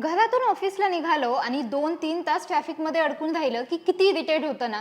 घरातून ऑफिसला निघालो आणि दोन तीन तास ट्रॅफिकमध्ये अडकून राहिलं की किती इरिटेट होतं ना.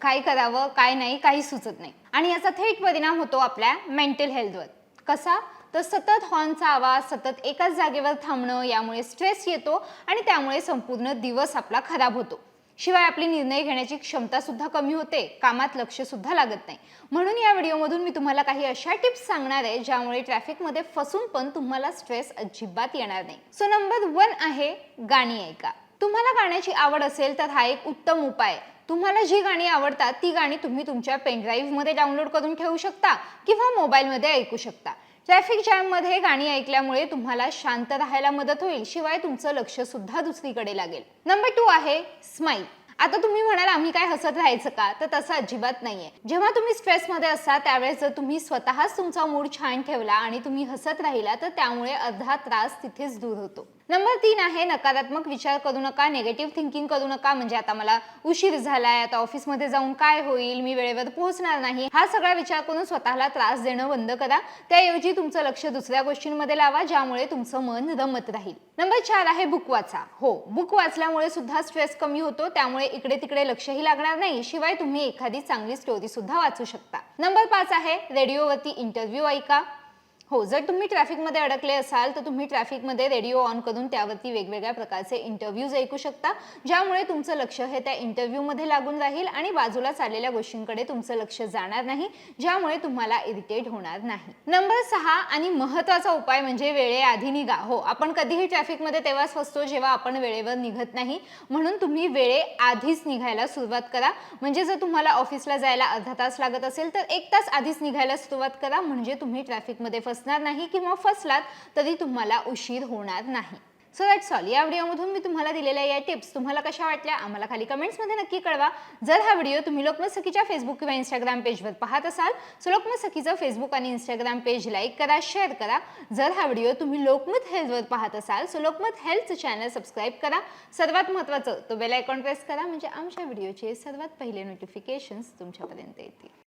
काय करावं काय नाही काही सुचत नाही. आणि याचा थेट परिणाम होतो आपल्या मेंटल हेल्थवर कसा? तर सतत हॉर्नचा आवाज सतत एकाच जागेवर थांबणं यामुळे स्ट्रेस येतो आणि त्यामुळे संपूर्ण दिवस आपला खराब होतो. शिवाय आपली निर्णय घेण्याची क्षमता सुद्धा कमी होते कामात लक्ष सुद्धा लागत नाही. म्हणून या व्हिडिओमधून मी तुम्हाला काही अशा टिप्स सांगणार आहे ज्यामुळे ट्रॅफिकमध्ये फसून पण तुम्हाला स्ट्रेस अजिबात येणार नाही. सो नंबर वन आहे गाणी ऐका. तुम्हाला गाण्याची आवड असेल तर हा एक उत्तम उपाय. आहे. तुम्हाला जी गाणी आवडतात ती गाणी तुम्ही तुमच्या पेनड्राईव्हमध्ये डाउनलोड करून ठेवू शकता किंवा मोबाईलमध्ये ऐकू शकता. ट्रॅफिक जॅममध्ये गाणी ऐकल्यामुळे तुम्हाला शांत राहायला मदत होईल. शिवाय तुमचं लक्ष सुद्धा दुसरीकडे लागेल. नंबर टू आहे स्माईल आता तुम्ही म्हणाल आम्ही काय हसत राहायचं का? तर तसं अजिबात नाहीये. जेव्हा तुम्ही स्ट्रेसमध्ये असता त्यावेळेस जर तुम्ही स्वतःच तुमचा मूड छान ठेवला आणि तुम्ही हसत राहिला तर त्यामुळे अर्धा त्रास तिथेच दूर होतो. नंबर तीन आहे नकारात्मक विचार करू नका नेगेटिव्ह थिंकिंग करू नका. म्हणजे आता मला उशीर झालाय आता ऑफिसमध्ये जाऊन काय होईल मी वेळेवर पोहोचणार नाही. हा सगळा विचार करून स्वतःला त्रास देणं बंद करा. त्याऐवजी तुमचं लक्ष दुसऱ्या गोष्टींमध्ये लावा ज्यामुळे तुमचं मन रमत राहील. नंबर चार आहे बुक वाचा. हो बुक वाचल्यामुळे सुद्धा स्ट्रेस कमी होतो त्यामुळे इकडे तिकडे लक्षही लागणार नाही. शिवाय तुम्ही एखादी चांगली स्टोरी सुद्धा वाचू शकता. नंबर पाच आहे रेडिओवरती इंटरव्ह्यू ऐका. हो जर तुम्ही ट्रॅफिकमध्ये अडकले असाल तर तुम्ही ट्रॅफिकमध्ये रेडिओ ऑन करून त्यावरती वेगवेगळ्या प्रकारचे इंटरव्ह्यूज ऐकू शकता ज्यामुळे तुमचं लक्ष हे त्या इंटरव्ह्यूमध्ये लागून राहील आणि बाजूला चाललेल्या गोष्टींकडे तुमचं लक्ष जाणार नाही ज्यामुळे तुम्हाला इरिटेट होणार नाही. नंबर सहा आणि महत्त्वाचा उपाय म्हणजे वेळेआधी निघा. हो आपण कधीही ट्रॅफिकमध्ये तेव्हाच फसतो जेव्हा आपण वेळेवर निघत नाही म्हणून तुम्ही वेळेआधीच निघायला सुरुवात करा. म्हणजे जर तुम्हाला ऑफिसला जायला अर्धा तास लागत असेल तर एक तास आधीच निघायला सुरुवात करा. म्हणजे तुम्ही ट्रॅफिकमध्ये फस फसणार नाही किंवा फसलात तरी तुम्हाला उशीर होणार नाही. सो दॅट्स ऑल या व्हिडिओमधून मी तुम्हाला दिलेल्या या टिप्स तुम्हाला कशा वाटल्या आम्हाला खाली कमेंट्समध्ये नक्की कळवा. जर हा व्हिडिओ तुम्ही लोकमत सखीच्या फेसबुक किंवा इंस्टाग्राम पेजवर पाहत असाल सो लोकमत सखीचं फेसबुक आणि इंस्टाग्राम पेज लाईक करा शेअर करा. जर हा व्हिडिओ तुम्ही लोकमत हेल्थवर पाहत असाल so Lokmat health channel subscribe करा. सर्वात महत्त्वाचं तो बेल आयकॉन प्रेस करा म्हणजे आमच्या व्हिडिओचे सर्वात पहिले नोटिफिकेशन्स तुमच्यापर्यंत येतील.